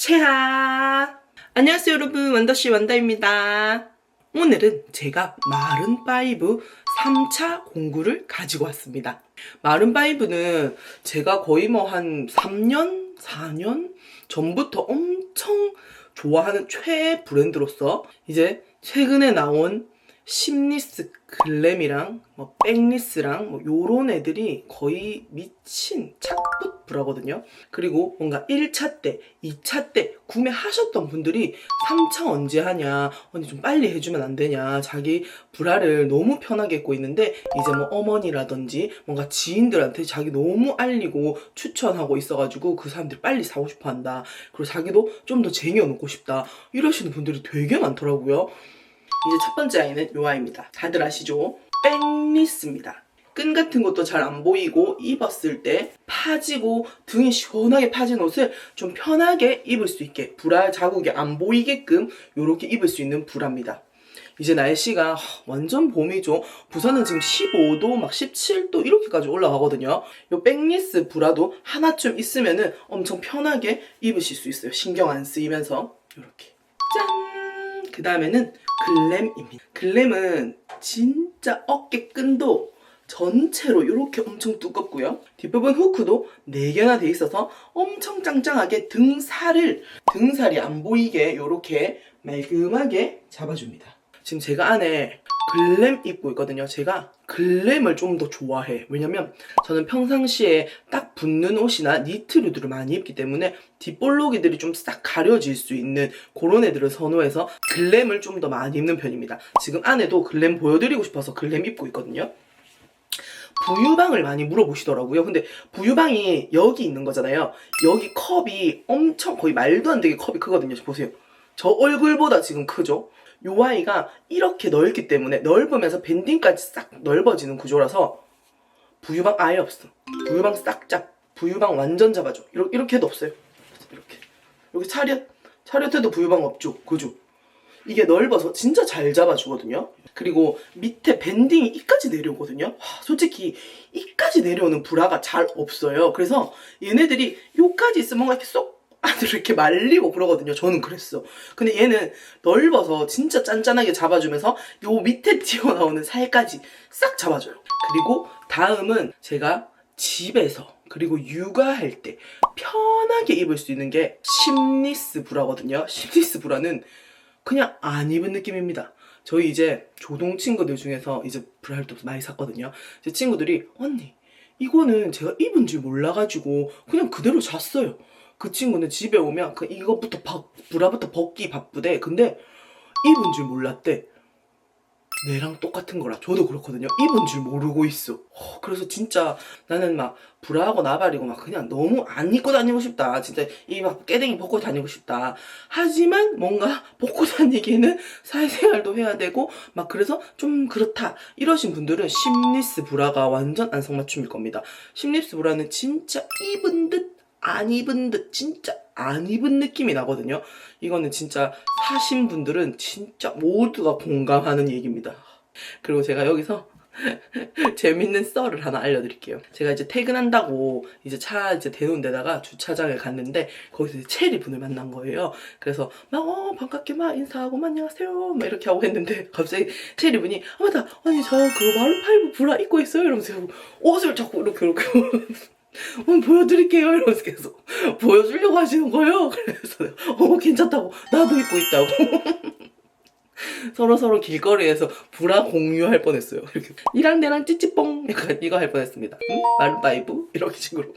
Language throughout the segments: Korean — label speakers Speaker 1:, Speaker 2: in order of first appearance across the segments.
Speaker 1: 체하! 안녕하세요 여러분 원더씨 원더입니다. 오늘은 제가 마른파이브 3차 공구를 가지고 왔습니다. 마른파이브는 제가 거의 뭐 한 3년? 4년? 전부터 엄청 좋아하는 최애 브랜드로서 이제 최근에 나온 심리스 글램이랑 뭐 백리스랑 뭐 요런 애들이 거의 미친 착 붙 브라거든요. 그리고 뭔가 1차 때, 2차 때 구매하셨던 분들이 3차 언제 하냐, 언니 좀 빨리 해주면 안 되냐, 자기 브라를 너무 편하게 입고 있는데 이제 뭐 어머니라든지 뭔가 지인들한테 자기 너무 알리고 추천하고 있어가지고 그 사람들이 빨리 사고 싶어 한다. 그리고 자기도 좀 더 쟁여놓고 싶다. 이러시는 분들이 되게 많더라고요. 이제 첫 번째 아이는 요 아이입니다. 다들 아시죠? 백리스입니다. 끈 같은 것도 잘 안 보이고 입었을 때 파지고 등이 시원하게 파진 옷을 좀 편하게 입을 수 있게 브라 자국이 안 보이게끔 이렇게 입을 수 있는 브라입니다. 이제 날씨가 완전 봄이죠. 부산은 지금 15도, 막 17도 이렇게까지 올라가거든요. 요 백리스 브라도 하나쯤 있으면은 엄청 편하게 입으실 수 있어요. 신경 안 쓰이면서 이렇게. 짠! 그 다음에는 글램입니다. 글램은 진짜 어깨 끈도 전체로 이렇게 엄청 두껍고요. 뒷부분 후크도 4개나 돼 있어서 엄청 짱짱하게 등살을 등살이 안 보이게 이렇게 말끔하게 잡아줍니다. 지금 제가 안에 글램 입고 있거든요. 제가 글램을 좀 더 좋아해. 왜냐면 저는 평상시에 딱 붙는 옷이나 니트류들을 많이 입기 때문에 뒷볼록이들이 좀 싹 가려질 수 있는 그런 애들을 선호해서 글램을 좀 더 많이 입는 편입니다. 지금 안에도 글램 보여드리고 싶어서 글램 입고 있거든요. 부유방을 많이 물어보시더라고요. 근데 부유방이 여기 있는 거잖아요. 여기 컵이 엄청 거의 말도 안 되게 컵이 크거든요. 보세요. 저 얼굴보다 지금 크죠? 요 아이가 이렇게 넓기 때문에 넓으면서 밴딩까지 싹 넓어지는 구조라서 부유방 아예 없어. 부유방 싹 잡. 부유방 완전 잡아줘. 이렇게, 이렇게 해도 없어요. 이렇게. 여기 차렷. 차렷해도 부유방 없죠. 그죠? 이게 넓어서 진짜 잘 잡아주거든요. 그리고 밑에 밴딩이 이까지 내려오거든요. 와, 솔직히 이까지 내려오는 브라가 잘 없어요. 그래서 얘네들이 요까지 있으면 뭔가 이렇게 쏙 안으로 이렇게 말리고 그러거든요. 저는 그랬어. 근데 얘는 넓어서 진짜 짠짠하게 잡아주면서 요 밑에 튀어나오는 살까지 싹 잡아줘요. 그리고 다음은 제가 집에서 그리고 육아할 때 편하게 입을 수 있는 게 심리스 브라거든요. 심리스 브라는 그냥 안 입은 느낌입니다. 저희 이제 조동 친구들 중에서 이제 브라를 또 많이 샀거든요. 제 친구들이 언니 이거는 제가 입은 줄 몰라가지고 그냥 그대로 잤어요. 그 친구는 집에 오면 그 이것부터 박, 브라부터 벗기 바쁘대. 근데 입은 줄 몰랐대. 내랑 똑같은 거라 저도 그렇거든요. 입은 줄 모르고 있어. 어, 그래서 진짜 나는 막 브라하고 나발이고 막 그냥 너무 안 입고 다니고 싶다. 진짜 이 막 깨댕이 벗고 다니고 싶다. 하지만 뭔가 벗고 다니기에는 사회생활도 해야 되고 막 그래서 좀 그렇다. 이러신 분들은 심리스 브라가 완전 안성맞춤일 겁니다. 심리스 브라는 진짜 입은 듯 안 입은 듯 진짜 안 입은 느낌이 나거든요. 이거는 진짜 사신 분들은 진짜 모두가 공감하는 얘기입니다. 그리고 제가 여기서 재밌는 썰을 하나 알려드릴게요. 제가 이제 퇴근한다고 이제 차 이제 대놓은 데다가 주차장에 갔는데 거기서 이제 체리 분을 만난 거예요. 그래서 막 어 반갑게 막 인사하고 막 안녕하세요 막 이렇게 하고 했는데 갑자기 체리 분이 아 맞다 아니 저 그 마룬 파이브 브라 입고 있어요 이러면서 옷을 자꾸 이렇게 이렇게 어, 보여드릴게요 이러면서 계속 보여주려고 하시는 거예요. 그래서 어 괜찮다고 나도 입고 있다고. 서로 서로 길거리에서 브라 공유할 뻔했어요. 이렇게 니랑 내랑 찌찌뽕 약간 이거 할 뻔했습니다. 응? 마른바이브 이렇게 식으로.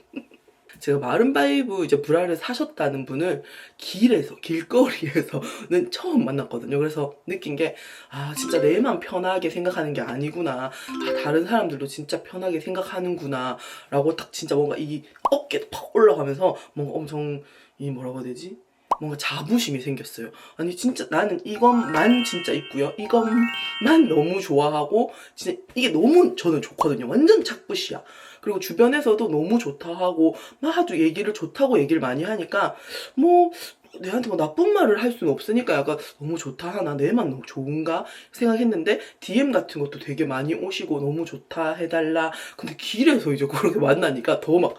Speaker 1: 제가 마른바이브 이제 브라를 사셨다는 분을 길에서 길거리에서는 처음 만났거든요. 그래서 느낀 게 아 진짜 내만 편하게 생각하는 게 아니구나. 아, 다른 사람들도 진짜 편하게 생각하는구나라고 딱 진짜 뭔가 이 어깨 팍 올라가면서 뭔가 엄청 이 뭐라고 해야 되지? 뭔가 자부심이 생겼어요. 아니 진짜 나는 이것만 진짜 있고요. 이것만 너무 좋아하고 진짜 이게 너무 저는 좋거든요. 완전 착붙이야. 그리고 주변에서도 너무 좋다 하고 막 아주 얘기를 좋다고 얘기를 많이 하니까 뭐 내한테 뭐 나쁜 말을 할 수는 없으니까 약간 너무 좋다 하나 내만 너무 좋은가 생각했는데 DM 같은 것도 되게 많이 오시고 너무 좋다 해달라 근데 길에서 이제 그렇게 만나니까 더막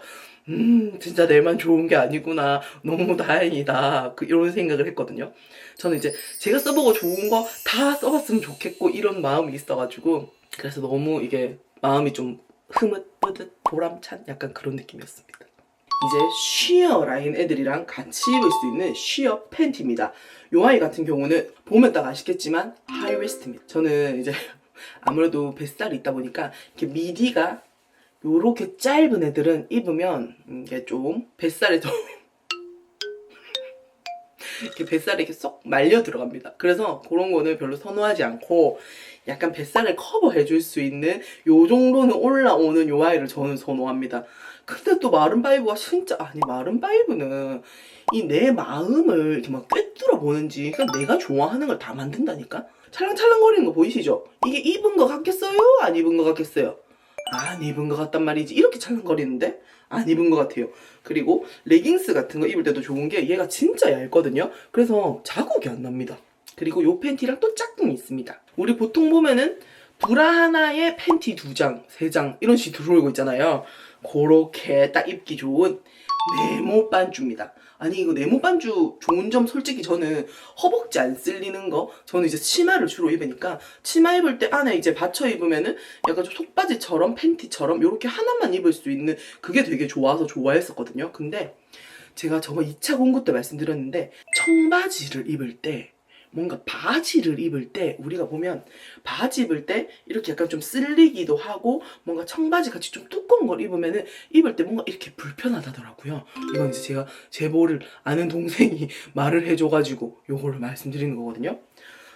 Speaker 1: 음, 진짜 내만 좋은 게 아니구나. 너무 다행이다. 그, 이런 생각을 했거든요. 저는 이제 제가 써보고 좋은 거 다 써봤으면 좋겠고, 이런 마음이 있어가지고, 그래서 너무 이게 마음이 좀 흐뭇뿌듯 보람찬 약간 그런 느낌이었습니다. 이제 쉬어 라인 애들이랑 같이 입을 수 있는 쉬어 팬티입니다. 요 아이 같은 경우는 보면 딱 아시겠지만 하이웨스트입니다. 저는 이제 아무래도 뱃살이 있다 보니까 이렇게 미디가 요렇게 짧은 애들은 입으면 이게 좀 뱃살이 좀 이렇게 뱃살이 이렇게 쏙 말려 들어갑니다. 그래서 그런 거는 별로 선호하지 않고 약간 뱃살을 커버해 줄 수 있는 요 정도는 올라오는 요 아이를 저는 선호합니다. 근데 또 마른 바이브가 진짜 아니 마른 바이브는 이 내 마음을 이렇게 막 꿰뚫어 보는지 그냥 내가 좋아하는 걸 다 만든다니까 찰랑찰랑거리는 거 보이시죠? 이게 입은 거 같겠어요? 안 입은 거 같겠어요? 안 입은 것 같단 말이지. 이렇게 찰랑거리는데? 안 입은 것 같아요. 그리고 레깅스 같은 거 입을 때도 좋은 게 얘가 진짜 얇거든요. 그래서 자국이 안 납니다. 그리고 요 팬티랑 또 짝꿍이 있습니다. 우리 보통 보면은 브라 하나에 팬티 두 장, 세 장 이런 식으로 들어오고 있잖아요. 그렇게 딱 입기 좋은 네모 반주입니다. 아니 이거 네모 반주 좋은 점 솔직히 저는 허벅지 안 쓸리는 거 저는 이제 치마를 주로 입으니까 치마 입을 때 안에 이제 받쳐 입으면은 약간 좀 속바지처럼 팬티처럼 이렇게 하나만 입을 수 있는 그게 되게 좋아서 좋아했었거든요. 근데 제가 저번 2차 공구 때 말씀드렸는데 청바지를 입을 때 뭔가 바지를 입을 때 우리가 보면 바지 입을 때 이렇게 약간 좀 쓸리기도 하고 뭔가 청바지 같이 좀 두꺼운 걸 입으면은 입을 때 뭔가 이렇게 불편하다더라고요. 이건 이제 제가 제보를 아는 동생이 말을 해줘가지고 요거를 말씀드리는 거거든요.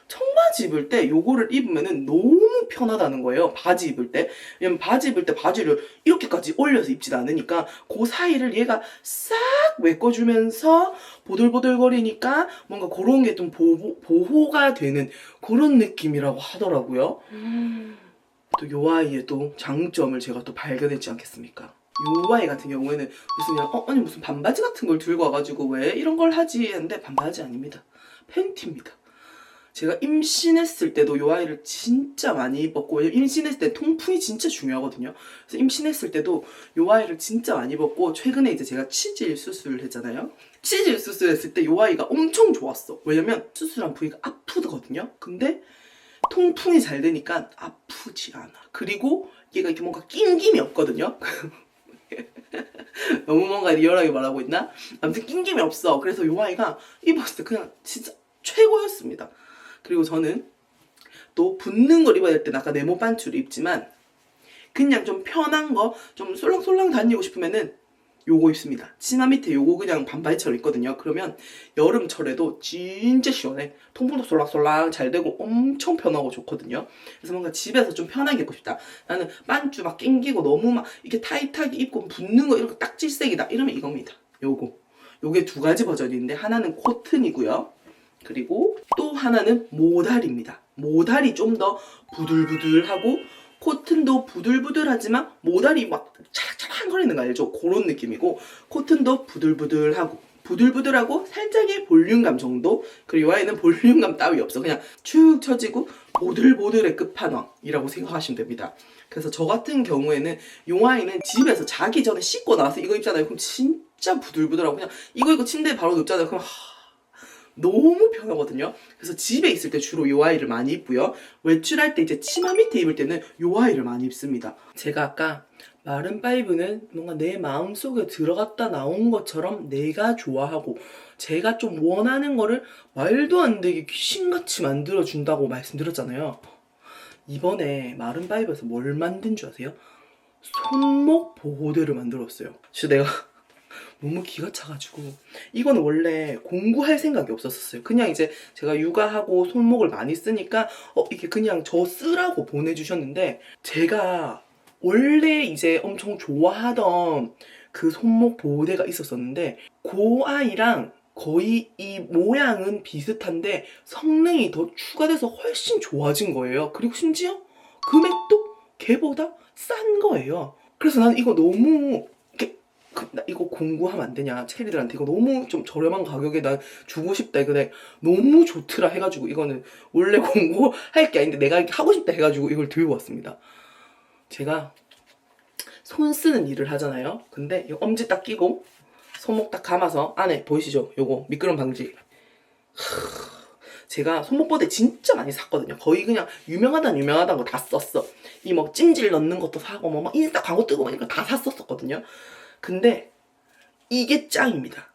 Speaker 1: 청바지 입을 때 요거를 입으면은 너무 편하다는 거예요. 바지 입을 때. 왜냐면 바지 입을 때 바지를 이렇게까지 올려서 입지도 않으니까 그 사이를 얘가 싹 메꿔주면서 보들보들거리니까 뭔가 그런 게 좀 보호, 보호가 되는 그런 느낌이라고 하더라고요. 또요 아이의 또 장점을 제가 또 발견했지 않겠습니까? 요 아이 같은 경우에는 무슨 그냥 어 아니 무슨 반바지 같은 걸 들고 와가지고 왜 이런 걸 하지 했는데 반바지 아닙니다. 팬티입니다. 제가 임신했을 때도 요 아이를 진짜 많이 입었고 임신했을 때 통풍이 진짜 중요하거든요. 그래서 임신했을 때도 요 아이를 진짜 많이 입었고 최근에 이제 제가 치질 수술을 했잖아요. 치질 수술했을 때 요 아이가 엄청 좋았어. 왜냐면 수술한 부위가 아프거든요. 근데 통풍이 잘 되니까 아프지 않아. 그리고 얘가 이렇게 뭔가 낑김이 없거든요. 너무 뭔가 리얼하게 말하고 있나? 아무튼 낑김이 없어. 그래서 요 아이가 입었을 때 그냥 진짜 최고였습니다. 그리고 저는 또 붙는 걸 입어야 될 때는 아까 네모 반추를 입지만 그냥 좀 편한 거 좀 솔랑솔랑 다니고 싶으면은 요거 입습니다. 치마 밑에 요거 그냥 반바지처럼 있거든요. 그러면 여름철에도 진짜 시원해. 통풍도 솔랑솔랑 잘 되고 엄청 편하고 좋거든요. 그래서 뭔가 집에서 좀 편하게 입고 싶다. 나는 반주 막 낑기고 너무 막 이렇게 타이트하게 입고 붙는 거 이렇게 딱질색이다. 이러면 이겁니다. 요거. 요게 두 가지 버전이 있는데 하나는 코튼이고요. 그리고 또 하나는 모달입니다. 모달이 좀 더 부들부들하고 코튼도 부들부들하지만 모달이 막 차락차락 거리는 거 알죠? 그런 느낌이고 코튼도 부들부들하고 부들부들하고 살짝의 볼륨감 정도? 그리고 이 아이는 볼륨감 따위 없어. 그냥 축 처지고 보들보들의 끝판왕이라고 생각하시면 됩니다. 그래서 저 같은 경우에는 이 아이는 집에서 자기 전에 씻고 나와서 이거 입잖아요. 그럼 진짜 부들부들하고 그냥 이거 이거 침대에 바로 눕잖아요. 그럼 하... 너무 편하거든요. 그래서 집에 있을 때 주로 요 아이를 많이 입고요. 외출할 때 이제 치마 밑에 입을 때는 요 아이를 많이 입습니다. 제가 아까 마른 파이브는 뭔가 내 마음속에 들어갔다 나온 것처럼 내가 좋아하고 제가 좀 원하는 거를 말도 안 되게 귀신같이 만들어준다고 말씀드렸잖아요. 이번에 마른 파이브에서 뭘 만든 줄 아세요? 손목 보호대를 만들었어요. 진짜 내가 너무 기가 차가지고 이거는 원래 공구할 생각이 없었어요. 그냥 이제 제가 육아하고 손목을 많이 쓰니까 어 이게 그냥 저 쓰라고 보내주셨는데 제가 원래 이제 엄청 좋아하던 그 손목 보호대가 있었었는데 그 아이랑 거의 이 모양은 비슷한데 성능이 더 추가돼서 훨씬 좋아진 거예요. 그리고 심지어 금액도 걔보다 싼 거예요. 그래서 난 이거 너무 나 이거 공구하면 안 되냐 체리들한테 이거 너무 좀 저렴한 가격에 난 주고 싶다 내가 너무 좋더라 해가지고 이거는 원래 공구할 게 아닌데 내가 이렇게 하고 싶다 해가지고 이걸 들고 왔습니다 제가 손 쓰는 일을 하잖아요. 근데 이 엄지 딱 끼고 손목 딱 감아서 안에 보이시죠? 요거 미끄럼 방지. 하, 제가 손목보대 진짜 많이 샀거든요. 거의 그냥 유명하단 유명하다는 거다 썼어. 이 뭐 찜질 넣는 것도 사고 뭐 막 인스타 광고 뜨고 막 이런 거 다 샀었거든요. 근데 이게 짱입니다.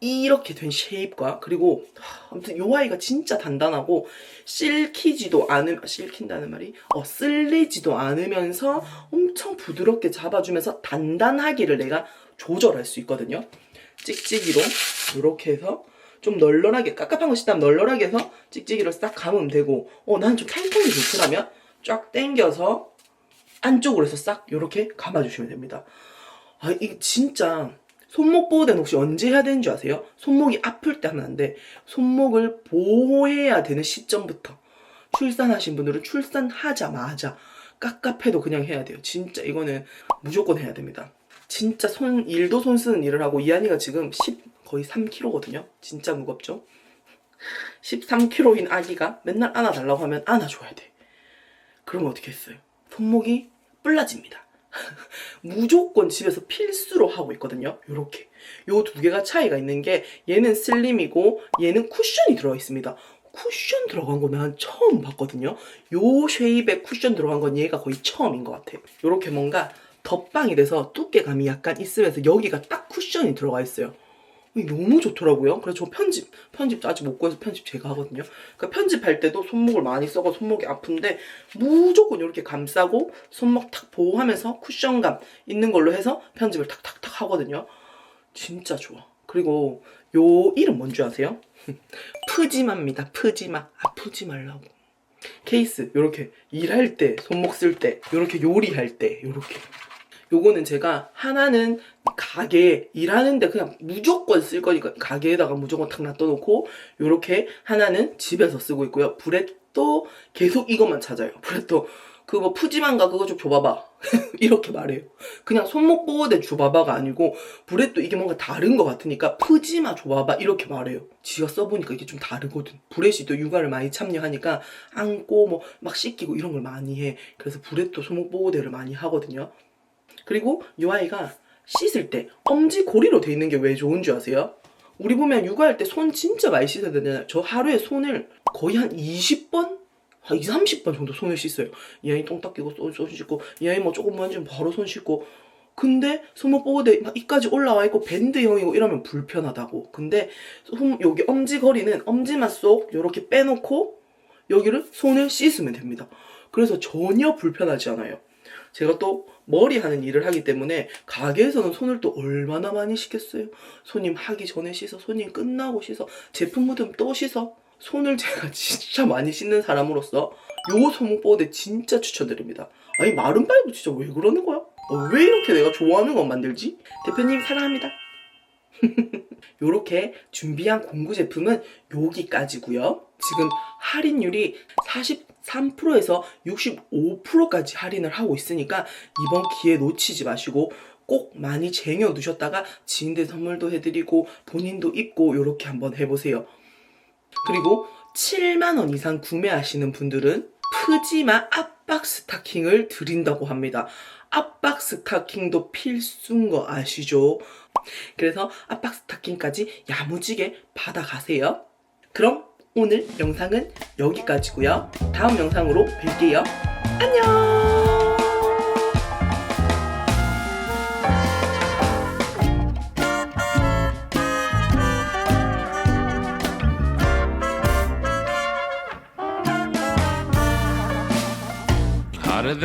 Speaker 1: 이렇게 된 쉐입과 그리고 하, 아무튼 요 아이가 진짜 단단하고 실키지도 않음 실킨다는 말이 어 쓸리지도 않으면서 엄청 부드럽게 잡아주면서 단단하기를 내가 조절할 수 있거든요. 찍찍이로 이렇게 해서 좀 널널하게 깝깝한 거 싫다면 널널하게 해서 찍찍이로 싹 감으면 되고 어 난좀 탄성이 좋더라면 쫙 당겨서 안쪽으로 해서 싹 이렇게 감아주시면 됩니다. 아 이게 진짜 손목 보호대는 혹시 언제 해야 되는 줄 아세요? 손목이 아플 때 하면 안 돼. 손목을 보호해야 되는 시점부터 출산하신 분들은 출산하자마자 깝깝해도 그냥 해야 돼요. 진짜 이거는 무조건 해야 됩니다. 진짜 손 일도 손 쓰는 일을 하고 이한이가 지금 10 거의 3kg거든요. 진짜 무겁죠? 13kg인 아기가 맨날 안아달라고 하면 안아줘야 돼. 그러면 어떻게 했어요? 손목이 뿔라집니다. 무조건 집에서 필수로 하고 있거든요. 요렇게. 요 두 개가 차이가 있는 게 얘는 슬림이고 얘는 쿠션이 들어가 있습니다. 쿠션 들어간 거 난 처음 봤거든요. 요 쉐입에 쿠션 들어간 건 얘가 거의 처음인 것 같아요. 요렇게 뭔가 덧방이 돼서 두께감이 약간 있으면서 여기가 딱 쿠션이 들어가 있어요. 이게 너무 좋더라고요. 그래서 저 편집, 편집 아직 못 구해서 편집 제가 하거든요. 그러니까 편집할 때도 손목을 많이 써서 손목이 아픈데 무조건 이렇게 감싸고 손목 탁 보호하면서 쿠션감 있는 걸로 해서 편집을 탁탁탁 하거든요. 진짜 좋아. 그리고 요 이름 뭔지 아세요? 푸지마입니다. 푸지마. 아프지 말라고. 케이스 요렇게 일할 때 손목 쓸 때 요렇게 요리할 때 요렇게 요거는 제가 하나는 가게에 일하는데 그냥 무조건 쓸 거니까 가게에다가 무조건 탁 놔둬놓고 요렇게 하나는 집에서 쓰고 있고요. 브렛도 계속 이것만 찾아요. 브렛도 그 뭐 푸짐한가 그거 좀 줘봐봐. 이렇게 말해요. 그냥 손목 보호대 줘봐봐가 아니고 브렛도 이게 뭔가 다른 것 같으니까 푸지마 줘봐봐. 이렇게 말해요. 지가 써보니까 이게 좀 다르거든. 브렛이 또 육아를 많이 참여하니까 안고 뭐 막 씻기고 이런 걸 많이 해. 그래서 브렛도 손목 보호대를 많이 하거든요 그리고 이 아이가 씻을 때 엄지 고리로 돼 있는 게 왜 좋은 줄 아세요? 우리 보면 육아할 때 손 진짜 많이 씻어야 되잖아요. 저 하루에 손을 거의 한 20번? 한 20, 30번 정도 손을 씻어요. 이 아이 똥 닦이고 손, 손 씻고 이 아이 뭐 조금 만지면 바로 손 씻고 근데 손목 보호대 막 이까지 올라와 있고 밴드형이고 이러면 불편하다고. 근데 손 여기 엄지 거리는 엄지만 쏙 이렇게 빼놓고 여기를 손을 씻으면 됩니다. 그래서 전혀 불편하지 않아요. 제가 또 머리 하는 일을 하기 때문에 가게에서는 손을 또 얼마나 많이 씻겠어요. 손님 하기 전에 씻어, 손님 끝나고 씻어, 제품 묻으면 또 씻어. 손을 제가 진짜 많이 씻는 사람으로서 요 손목 보호대 진짜 추천드립니다. 아니 마른 발도 진짜 왜 그러는 거야? 어, 왜 이렇게 내가 좋아하는 것 만들지? 대표님 사랑합니다. 요렇게 준비한 공구 제품은 여기까지고요. 지금 할인율이 43%에서 65%까지 할인을 하고 있으니까 이번 기회 놓치지 마시고 꼭 많이 쟁여 두셨다가 지인들 선물도 해드리고 본인도 입고 요렇게 한번 해보세요. 그리고 7만원 이상 구매하시는 분들은 푸지마 압박 스타킹을 드린다고 합니다. 압박 스타킹도 필수인 거 아시죠? 그래서 압박 스타킹까지 야무지게 받아가세요. 그럼 오늘 영상은 여기까지고요. 다음 영상으로 뵐게요. 안녕!